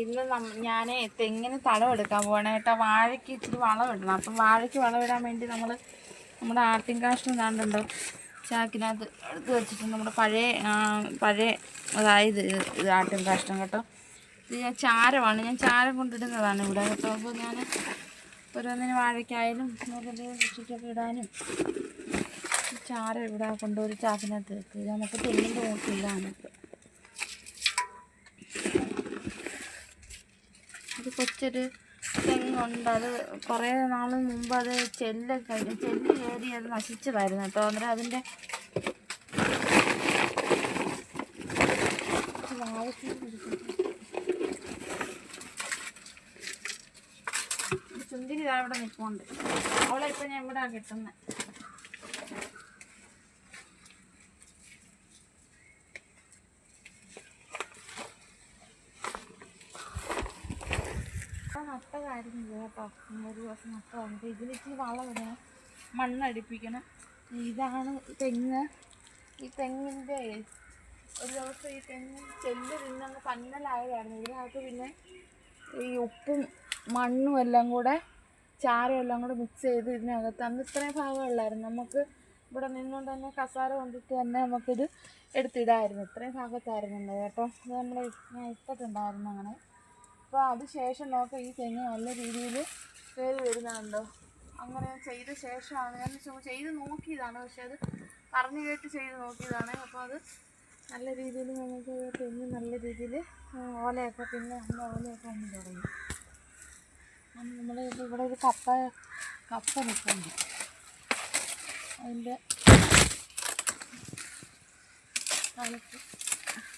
ഇന്ന് ഞാൻ തെങ്ങിന് തടം എടുക്കാൻ പോകണം കേട്ടോ. വാഴയ്ക്ക് ഇച്ചിരി വളം ഇടണം. അപ്പം വാഴയ്ക്ക് വളം ഇടാൻ വേണ്ടി നമ്മൾ നമ്മുടെ ആട്ടിൻ കാഷ്ടം കണ്ടുണ്ടോ ചാക്കിനകത്ത് എടുത്ത് വെച്ചിട്ട് നമ്മുടെ പഴയ പഴയ അതായത് ഇത് ആട്ടിൻ കാഷ്ടം കേട്ടോ. ഇത് ഞാൻ ചാരമാണ്. ഞാൻ ചാരം കൊണ്ടിടുന്നതാണ് ഇവിടെ കേട്ടോ. അപ്പോൾ ഞാൻ ഓരോന്നിന് വാഴയ്ക്കായാലും എന്തെങ്കിലും കൃഷിക്കൊക്കെ ഇടാനും ചാരം ഇവിടെ കൊണ്ടുപോയി ചാക്കിനകത്ത് വെക്കുക നമുക്ക് തെങ്ങിന്റെ നോക്കിയില്ലാണ് ഇപ്പോൾ ഒരു കൊച്ചൊരു തെങ്ങുണ്ട് അത് കുറേ നാൾ മുമ്പ് അത് ചെല്ല ചെല്ല് കയറി അത് നശിച്ചതായിരുന്നു കേട്ടോ. അന്നേരം അതിന്റെ ചുന്തിരി ഇവിടെ നിൽപ്പുണ്ട്. അവളെ ഇപ്പം ഞാൻ ഇവിടെ കിട്ടുന്നത് ഇപ്പൊ നട്ടതായിരുന്നു കേട്ടോ ഒരു ദിവസം നട്ടതാണ് അപ്പൊ ഇതിന് ഇച്ചിരി മണ്ണടിപ്പിക്കണം. ഇതാണ് തെങ്ങ്. ഈ തെങ്ങിന്റെ ഒരു ദിവസം ഈ തെങ്ങ് ചെല്ല് തിന്നങ്ങ് പന്നലായതായിരുന്നു. ഇതിനകത്ത് പിന്നെ ഈ ഉപ്പും മണ്ണും എല്ലാം കൂടെ ചാരം എല്ലാം കൂടെ മിക്സ് ചെയ്ത് ഇതിനകത്ത് അന്ന് ഇത്രയും ഭാഗമുള്ളായിരുന്നു. നമുക്ക് ഇവിടെ നിന്നുകൊണ്ട് തന്നെ കസാര കൊണ്ടിട്ട് തന്നെ നമുക്കിത് എടുത്തിടായിരുന്നു. ഇത്രയും ഭാഗത്തായിരുന്നു കേട്ടോ. ഇത് നമ്മൾ ഞാൻ ഇട്ടിട്ടുണ്ടായിരുന്നു അങ്ങനെ. അപ്പോൾ അത് ശേഷം നോക്കാം ഈ തെങ്ങ് നല്ല രീതിയിൽ കയറി വരുന്നുണ്ടോ അങ്ങനെ ചെയ്ത ശേഷമാണ്. ഞാൻ ചെയ്ത് നോക്കിയതാണ്. പക്ഷെ അത് പറഞ്ഞു കേട്ട് ചെയ്ത് നോക്കിയതാണ്. അപ്പോൾ അത് നല്ല രീതിയിൽ നമുക്ക് തെങ്ങ് നല്ല രീതിയിൽ ഓലയൊക്കെ പിന്നെ നമ്മൾ ഓലയൊക്കെ വന്ന് തുടങ്ങി. നമ്മൾ ഇവിടെ ഒരു കപ്പ കപ്പ നിൽക്കുന്നുണ്ട് അതിന്റെ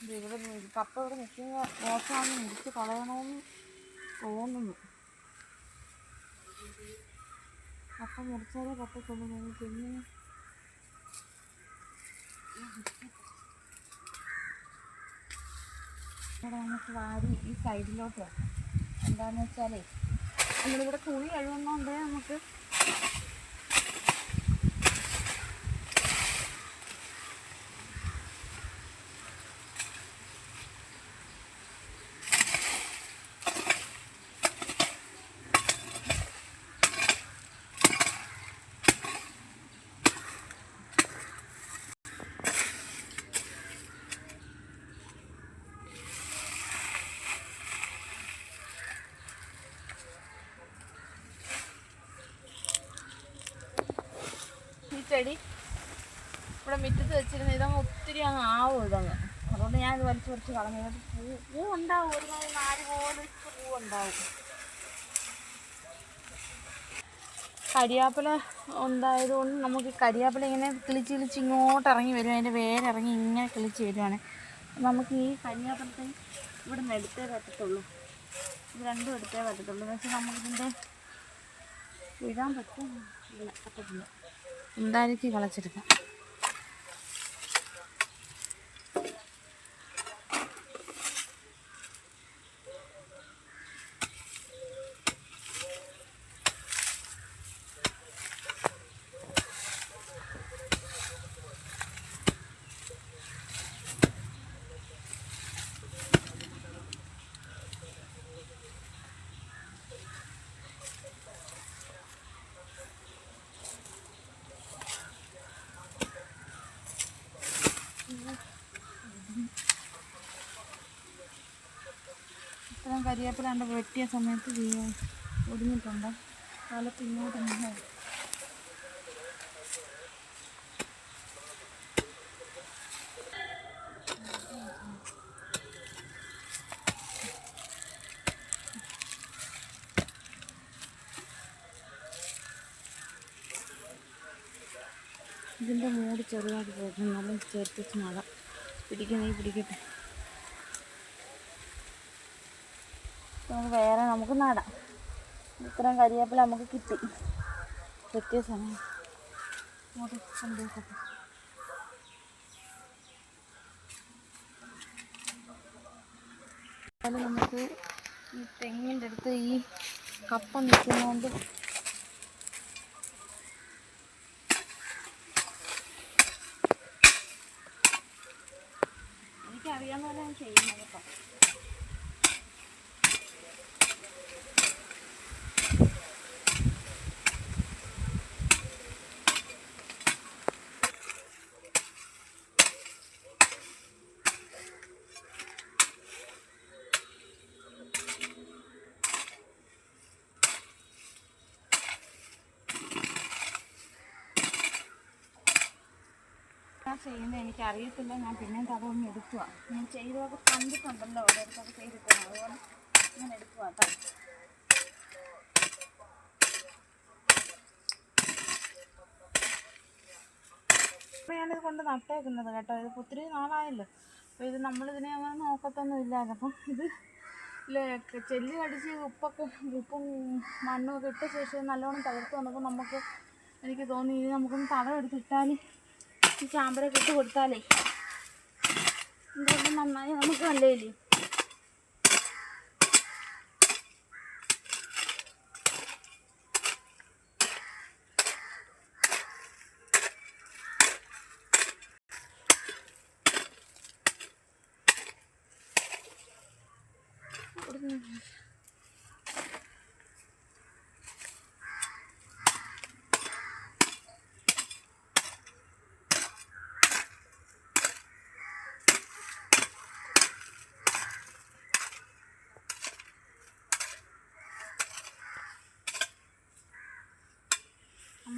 ഇത് ഇവിടെ കപ്പ ഇവിടെ നിൽക്കുന്ന മോശമാണെന്ന് മുറിച്ച് കളയണമെന്ന് തോന്നുന്നു. കപ്പ മുറിച്ചാലേ പറ്റത്തുള്ളൂ. ഞാൻ പിന്നെ ഇവിടെ നമുക്ക് വാരി ഈ സൈഡിലോട്ട് എന്താണെന്ന് വെച്ചാലേ നമ്മളിവിടെ തുണി കഴുകുന്നതുകൊണ്ട് നമുക്ക് ചെടി ഇവിടെ മുറ്റത്ത് വെച്ചിരുന്ന ഇതങ്ങ് ഒത്തിരി അങ്ങ് ആവും ഇതങ്ങ്. അതുകൊണ്ട് ഞാൻ ഇത് വലിച്ചു കുറച്ച് കളഞ്ഞു. പൂ പൂ ഉണ്ടാവും ഒരു നാല് പോലെ പൂ ഉണ്ടാവും കരിയാപ്പില ഉണ്ടായത് കൊണ്ട് നമുക്ക് കരിയാപ്പില ഇങ്ങനെ കിളിച്ച് കിളിച്ച് ഇങ്ങോട്ട് ഇറങ്ങി വരും. അതിന്റെ വേരിറങ്ങി ഇങ്ങനെ കിളിച്ച് വരുവാണ്. നമുക്ക് ഈ കരിയാപ്പിലത്തെ ഇവിടെ നിന്ന് എടുത്തേ പറ്റത്തുള്ളൂ. ഇത് രണ്ടും എടുത്തേ പറ്റത്തുള്ളൂ. എന്ന് വെച്ചാൽ നമുക്കിതിന്റെ വിടാൻ പറ്റും. പറ്റത്തില്ല. ഉണ്ടായിരിക്കും കളച്ചെടുക്കാം ഇത്രയും കരിവേപ്പിലാണ്ട് വെട്ടിയ സമയത്ത് ഒടിഞ്ഞിട്ടുണ്ട്. ഇങ്ങോട്ട് നിന്ന്. ഇതിന്റെ മൂട് ചെറുതായിട്ട് പോയിട്ട് നല്ല ചേർത്തിച്ച് മഴ പിടിക്കണേ പിടിക്കട്ടെ. നമുക്ക് വേറെ നമുക്ക് നടാം. ഇത്രയും കരിയേപ്പില നമുക്ക് കിട്ടി. കിട്ടിയ സമയം. കൊണ്ടുപോകട്ടെ അതുപോലെ നമുക്ക് ഈ തെങ്ങിന്റെ അടുത്ത് ഈ കപ്പ നിൽക്കുന്നതുകൊണ്ട് എനിക്കറിയാവുന്ന പോലെ ഞാൻ ചെയ്യുന്നത് കേട്ടോ. ചെയ്യുന്നത് എനിക്ക് അറിയത്തില്ല ഞാൻ പിന്നെ അതൊന്നും എടുക്കുക ഞാൻ ചെയ്തതൊക്കെ കണ്ടിട്ടുണ്ടല്ലോ. ഓരോരുത്തൊക്കെ ചെയ്തിട്ടുണ്ട്. അതുപോലെ ഞാൻ എടുക്കുക കേട്ടോ. ഇപ്പം ഞാനിത് കൊണ്ട് നട്ടേക്കുന്നത് കേട്ടോ. ഇത് ഒത്തിരി നാളായല്ലോ. അപ്പോൾ ഇത് നമ്മളിതിനെ അങ്ങനെ നോക്കത്തൊന്നും ഇല്ലാതെ അപ്പം ഇത് ചെല്ലി കടിച്ച് ഉപ്പൊക്കെ ഉപ്പും മണ്ണും ഒക്കെ ഇട്ട ശേഷം നല്ലോണം തകർത്ത് വന്നപ്പോൾ നമുക്ക് എനിക്ക് തോന്നി ഇത് നമുക്കൊന്ന് തടം എടുത്തിട്ടാൽ ഈ ചാമ്പരൊക്കെ ഇട്ട് കൊടുത്താലേ? എന്തായാലും നന്നായി. നമുക്ക് നല്ലതില്ലേ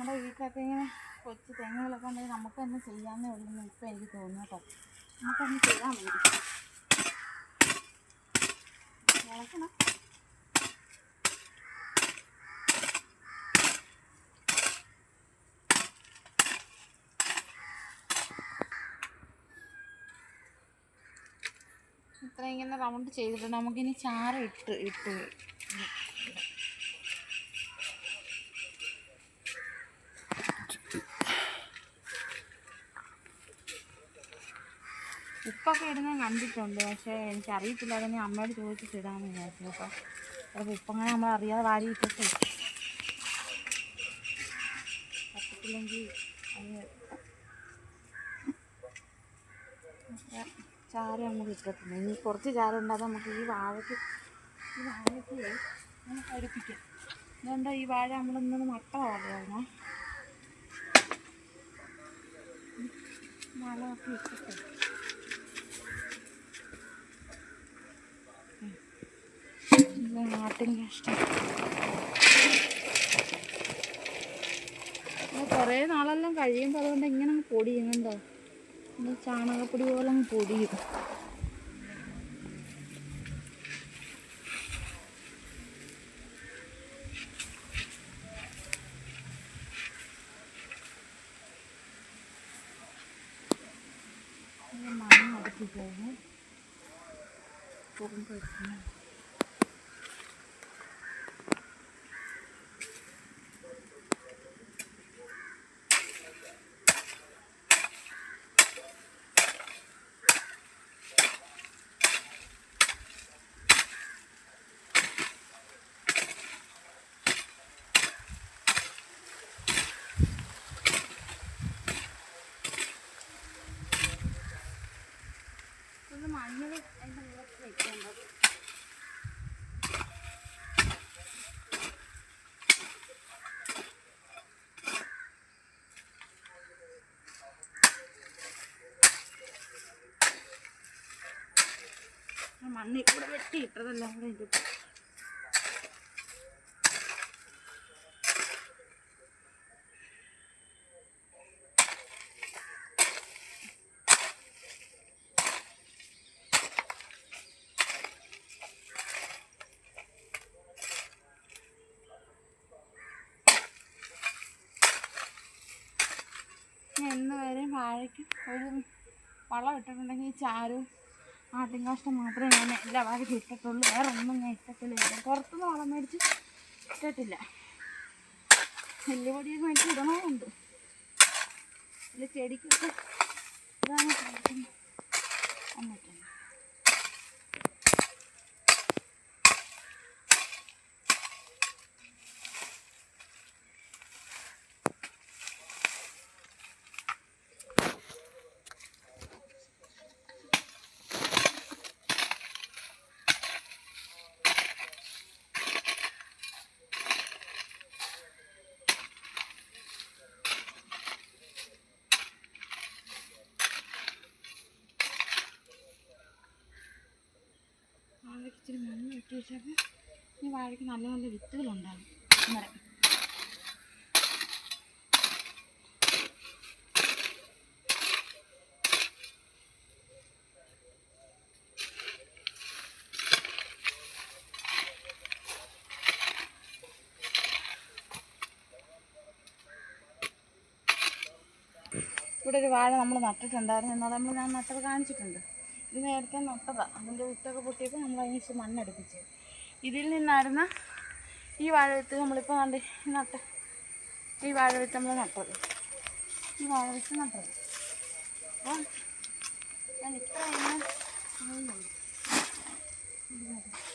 നമ്മുടെ വീട്ടിലൊക്കെ ഇങ്ങനെ കൊച്ചു തെങ്ങുകളൊക്കെ ഉണ്ടെങ്കിൽ നമുക്ക് തന്നെ ചെയ്യാമെന്നേ ഉള്ളൂ ഇപ്പം എനിക്ക് തോന്നുന്നു കേട്ടോ. നമുക്കൊന്ന് ചെയ്യാൻ വേണ്ടി. ഇളക്കണം ഇത്ര ഇങ്ങനെ റൗണ്ട് ചെയ്തിട്ടുണ്ട്. നമുക്കിനി ചാറ് ഇട്ട് ഇട്ട് ഉപ്പൊക്കെ ഇടുന്നത് കണ്ടിട്ടുണ്ട്. പക്ഷേ എനിക്കറിയത്തില്ല. അതിന് അമ്മയോട് ചോദിച്ചിട്ട് ഇടാമെന്ന് വിചാരിച്ചു അപ്പോൾ ചിലപ്പോൾ ഉപ്പങ്ങനെ നമ്മൾ അറിയാതെ വാരി ഇട്ടിട്ട് പറ്റത്തില്ലെങ്കിൽ അത് നമുക്ക് ഇട്ടിട്ടുണ്ട് ഇനി കുറച്ച് ചാരം ഉണ്ടാകും നമുക്ക് ഈ വാഴയ്ക്ക് ഈ വാഴയ്ക്ക് നമുക്ക് അടുപ്പിക്കാം അതുകൊണ്ട് ഈ വാഴ നമ്മളിന്നൊന്ന് മട്ട വാഴയാണ് ഒക്കെ ഇട്ടിട്ട് ഇത് ആട്ടിൻ കഷ്ടം കുറേ നാളെല്ലാം കഴിയുമ്പോൾ അതുകൊണ്ട് ഇങ്ങനെ പൊടിയുന്നുണ്ടോ? ഇത് ചാണകപ്പൊടി പോലെ അങ്ങ് പൊടിയും. മണ്ണ് അടുത്ത് പോകും. പോകുമ്പോൾ മണ്ണ് ഇവിടെ വെട്ടിയിട്ടതല്ല ഇട്ടിട്ട് ഞാൻ എന്ന് വരെ വാഴയ്ക്ക് ഒരു വളം ഇട്ടിട്ടുണ്ടെങ്കിൽ ചാരും ആട്ടിൻ മാത്രമേ ഞാൻ എല്ലാ ഭാഗത്തും ഇട്ടിട്ടുള്ളൂ. വേറെ ഒന്നും ഞാൻ ഇട്ടിട്ടില്ല. പുറത്തുനിന്ന് വളം മേടിച്ച് ഇട്ടിട്ടില്ല. എല്ലുപൊടിയൊക്കെ മേടിച്ച് ഇടണമുണ്ട് ചെടിക്കൊക്കെ ഇതാണ് വന്നിട്ടുണ്ട്. വെട്ടി ഈ വാഴയ്ക്ക് നല്ല നല്ല വിത്തുകളുണ്ടാകും. അങ്ങനെ ഇവിടെ ഒരു വാഴ നമ്മൾ നട്ടിട്ടുണ്ടായിരുന്നു. എന്നാൽ നമ്മൾ ഞാൻ നട്ടത് കാണിച്ചിട്ടുണ്ട്. ഇത് നേരത്തെ നട്ടതാണ് അതിന്റെ വിത്തൊക്കെ പൊട്ടിയപ്പോൾ നമ്മൾ അതിന് മണ്ണെടുപ്പിച്ച് ഇതിൽ നിന്നായിരുന്ന ഈ വാഴ വിത്ത് നമ്മളിപ്പോൾ കണ്ട് നട്ട ഈ വാഴ വിത്ത് നമ്മൾ നട്ടത്. ഈ വാഴ വിത്ത് നട്ടത്. അപ്പം ഞാൻ ഇത്ര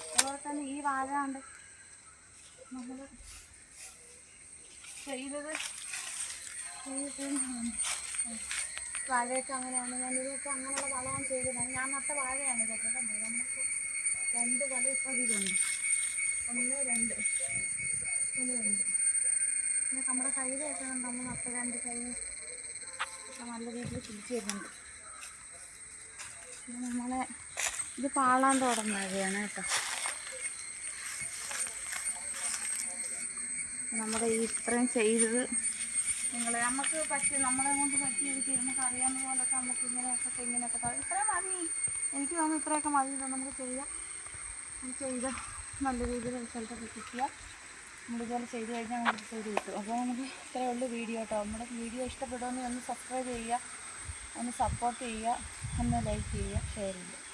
അതുപോലെ തന്നെ ഈ വാഴ കണ്ട് നമ്മൾ ചെയ്തത് ചെയ്തിട്ടുണ്ട് വാഴയൊക്കെ അങ്ങനെയാണ്. ഞാൻ ഇതൊക്കെ അങ്ങനെയുള്ള വളമാണ് ചെയ്തത് ഞാൻ നട്ട വാഴയാണ് ഇതൊക്കെ കണ്ടത്. നമുക്ക് രണ്ട് വല ഇപ്പോൾ ഇതിലുണ്ട് ഒന്ന് രണ്ട്. ഒന്ന് രണ്ട്. പിന്നെ നമ്മുടെ കയ്യിലൊക്കെ നമ്മൾ നട്ട രണ്ട് കൈ നല്ല രീതിയിൽ പിടിച്ച് വരുന്നുണ്ട്. പിന്നെ നമ്മളെ ഇത് പാളാന്തോടം തുടങ്ങുകയാണ് കേട്ടോ. നമ്മുടെ ഈ ഇത്രയും ചെയ്തത് നിങ്ങൾ നമുക്ക് പറ്റിയ നമ്മളെ കൊണ്ട് പറ്റിയത് നമുക്ക് അറിയാവുന്ന പോലൊക്കെ നമുക്ക് ഇങ്ങനെയൊക്കെ തെങ്ങിനൊക്കെ ഇത്രയും മതി. എനിക്ക് തോന്നുന്നു ഇത്രയൊക്കെ മതി നമുക്ക് ചെയ്യാം. ചെയ്ത് നല്ല രീതിയിൽ റിസൾട്ടൊക്കെ കിട്ടിയാൽ നമ്മളിതുപോലെ ചെയ്ത് കഴിഞ്ഞാൽ നമുക്ക് ചെയ്ത് കിട്ടും. അപ്പോൾ നമുക്ക് ഇത്രയേ ഉള്ളൂ വീഡിയോ കേട്ടോ. നമ്മുടെ വീഡിയോ ഇഷ്ടപ്പെടുമെന്ന് ഒന്ന് സബ്സ്ക്രൈബ് ചെയ്യുക ഒന്ന് സപ്പോർട്ട് ചെയ്യുക ഒന്ന് ലൈക്ക് ചെയ്യുക ഷെയർ ചെയ്യുക.